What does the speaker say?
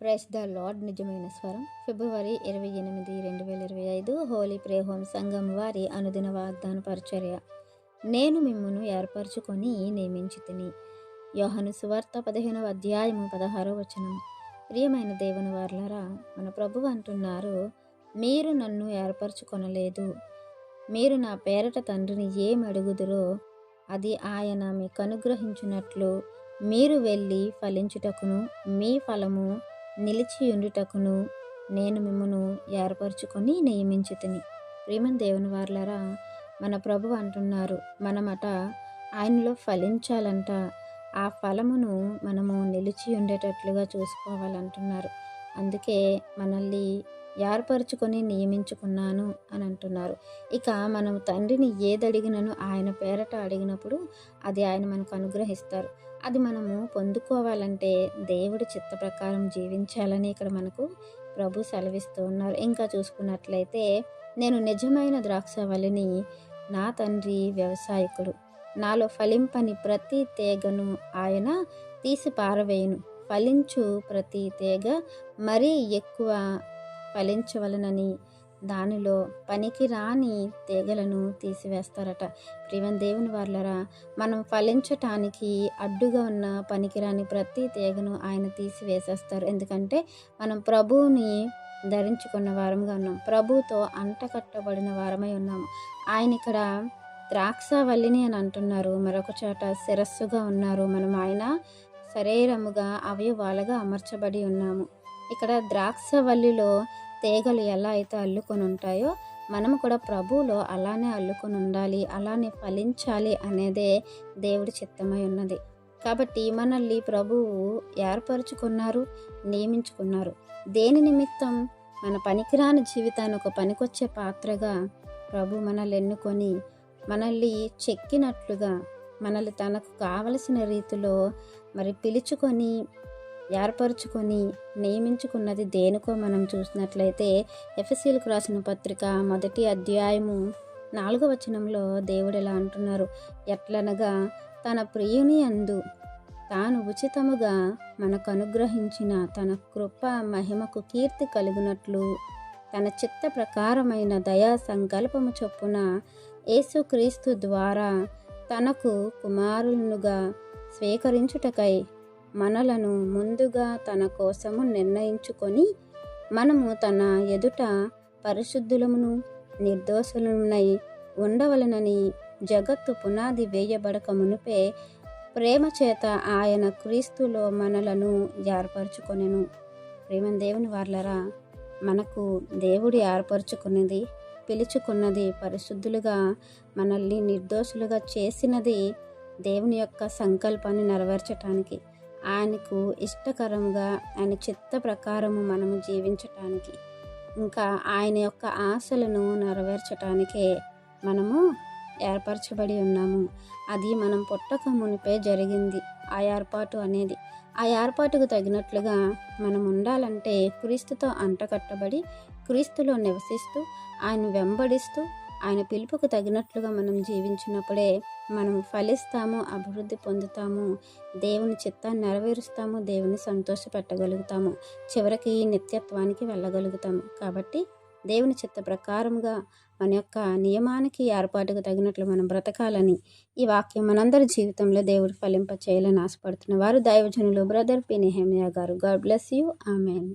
Press the lord నిజమైన స్వరం. ఫిబ్రవరి ఇరవై ఎనిమిది రెండు వేల ఇరవై ఐదు హోలీ ప్రే హోమ్ సంఘం వారి అనుదిన వాగ్దాన పరిచర్య. నేను మిమ్మను ఏర్పరచుకొని నియమించి తిని. యోహను సువార్త పదిహేనవ అధ్యాయము పదహారో వచనం. ప్రియమైన దేవుని వార్లరా మన ప్రభు అంటున్నారు మీరు నన్ను ఏర్పరచుకొనలేదు. మీరు నా పేరట తండ్రిని ఏం అడుగుదురో అది ఆయన మీకు అనుగ్రహించినట్లు మీరు వెళ్ళి ఫలించుటకును మీ ఫలము నిలిచి ఉండుటకును నేను మిమ్మను ఏర్పరచుకొని నియమించి తిని దేవుని వార్లరా మన ప్రభు అంటున్నారు మనమట ఆయనలో ఫలించాలంట. ఆ ఫలమును మనము నిలిచి ఉండేటట్లుగా చూసుకోవాలంటున్నారు. అందుకే మనల్ని ఏర్పరచుకొని నియమించుకున్నాను అని అంటున్నారు. ఇక మనం తండ్రిని ఏదడిగినను ఆయన పేరట అడిగినప్పుడు అది ఆయన మనకు అనుగ్రహిస్తారు. అది మనము పొందుకోవాలంటే దేవుడి చిత్త ప్రకారం జీవించాలని ఇక్కడ మనకు ప్రభు సెలవిస్తూ ఉన్నారు. ఇంకా చూసుకున్నట్లయితే నేను నిజమైన ద్రాక్షవల్లిని నా తండ్రి వ్యవసాయకుడు. నాలో ఫలింపని ప్రతి తేగను ఆయన తీసి పారవేయును. ఫలించు ప్రతి తేగ మరీ ఎక్కువ ఫలించవలనని దానిలో పనికి రాని తీగలను తీసివేస్తారట. ప్రియన్ దేవుని వాళ్ళరా మనం ఫలించటానికి అడ్డుగా ఉన్న పనికిరాని ప్రతి తీగను ఆయన తీసివేసేస్తారు. ఎందుకంటే మనం ప్రభువుని ధరించుకున్న వారంగా ఉన్నాం. ప్రభుతో అంటకట్టబడిన వారమై ఉన్నాము. ఆయన ఇక్కడ ద్రాక్షవల్లిని అని అంటున్నారు. మరొక చోట శిరస్సుగా ఉన్నారు. మనం ఆయన శరీరముగా అవయవాలుగా అమర్చబడి ఉన్నాము. ఇక్కడ ద్రాక్షవల్లిలో తీగలు ఎలా అయితే అల్లుకొని ఉంటాయో మనము కూడా ప్రభువులో అలానే అల్లుకొని ఉండాలి అలానే ఫలించాలి అనేదే దేవుడి చిత్తమై ఉన్నది. కాబట్టి మనల్ని ప్రభువు ఏర్పరచుకున్నారు నియమించుకున్నారు. దేని నిమిత్తం మన పనికిరాని జీవితాన్ని ఒక పనికొచ్చే పాత్రగా ప్రభు మనల్ని ఎన్నుకొని మనల్ని చెక్కినట్లుగా మనల్ని తనకు కావలసిన రీతిలో మరి పిలుచుకొని ఏర్పరచుకొని నియమించుకున్నది దేనికో మనం చూసినట్లయితే ఎఫ్ఎస్సీలకు రాసిన పత్రిక మొదటి అధ్యాయము నాలుగవ వచనంలో దేవుడు ఎలా అంటున్నారు. ఎట్లనగా తన ప్రియుని అందు తాను ఉచితముగా మనకు అనుగ్రహించిన తన కృప మహిమకు కీర్తి కలిగినట్లు తన చిత్త ప్రకారమైన దయా సంకల్పము చొప్పున యేసుక్రీస్తు ద్వారా తనకు కుమారులనుగా స్వీకరించుటకై మనలను ముందుగా తన కోసము నిర్ణయించుకొని మనము తన ఎదుట పరిశుద్ధులమును నిర్దోషులమునై ఉండవలనని జగత్తు పునాది వేయబడక మునిపే ప్రేమ చేత ఆయన క్రీస్తులో మనలను ఏర్పరచుకొనెను. ప్రేమ దేవుని వాళ్ళరా మనకు దేవుడు ఏర్పరచుకున్నది పిలుచుకున్నది పరిశుద్ధులుగా మనల్ని నిర్దోషులుగా చేసినది దేవుని యొక్క సంకల్పాన్ని నెరవేర్చటానికి. ఆయనకు ఇష్టకరంగా ఆయన చిత్త ప్రకారము మనము జీవించటానికి ఇంకా ఆయన యొక్క ఆశలను నెరవేర్చటానికే మనము ఏర్పరచబడి ఉన్నాము. అది మనం పుట్టక మునిపే జరిగింది. ఆ ఏర్పాటు అనేది ఆ ఏర్పాటుకు తగినట్లుగా మనం ఉండాలంటే క్రీస్తుతో అంటకట్టబడి క్రీస్తులో నివసిస్తూ ఆయన వెంబడిస్తూ ఆయన పిలుపుకు తగినట్లుగా మనం జీవించినప్పుడే మనం ఫలిస్తాము అభివృద్ధి పొందుతాము దేవుని చిత్తాన్ని నెరవేరుస్తాము దేవుని సంతోషపెట్టగలుగుతాము చివరికి నిత్యత్వానికి వెళ్ళగలుగుతాము. కాబట్టి దేవుని చిత్త ప్రకారంగా మన యొక్క నియమానికి ఏర్పాటుకు తగినట్లు మనం బ్రతకాలని ఈ వాక్యం మనందరి జీవితంలో దేవుడు ఫలింప చేయాలని ఆశపడుతున్న వారు దైవజనులు బ్రదర్ పినిహేమియా గారు. God bless you. Amen.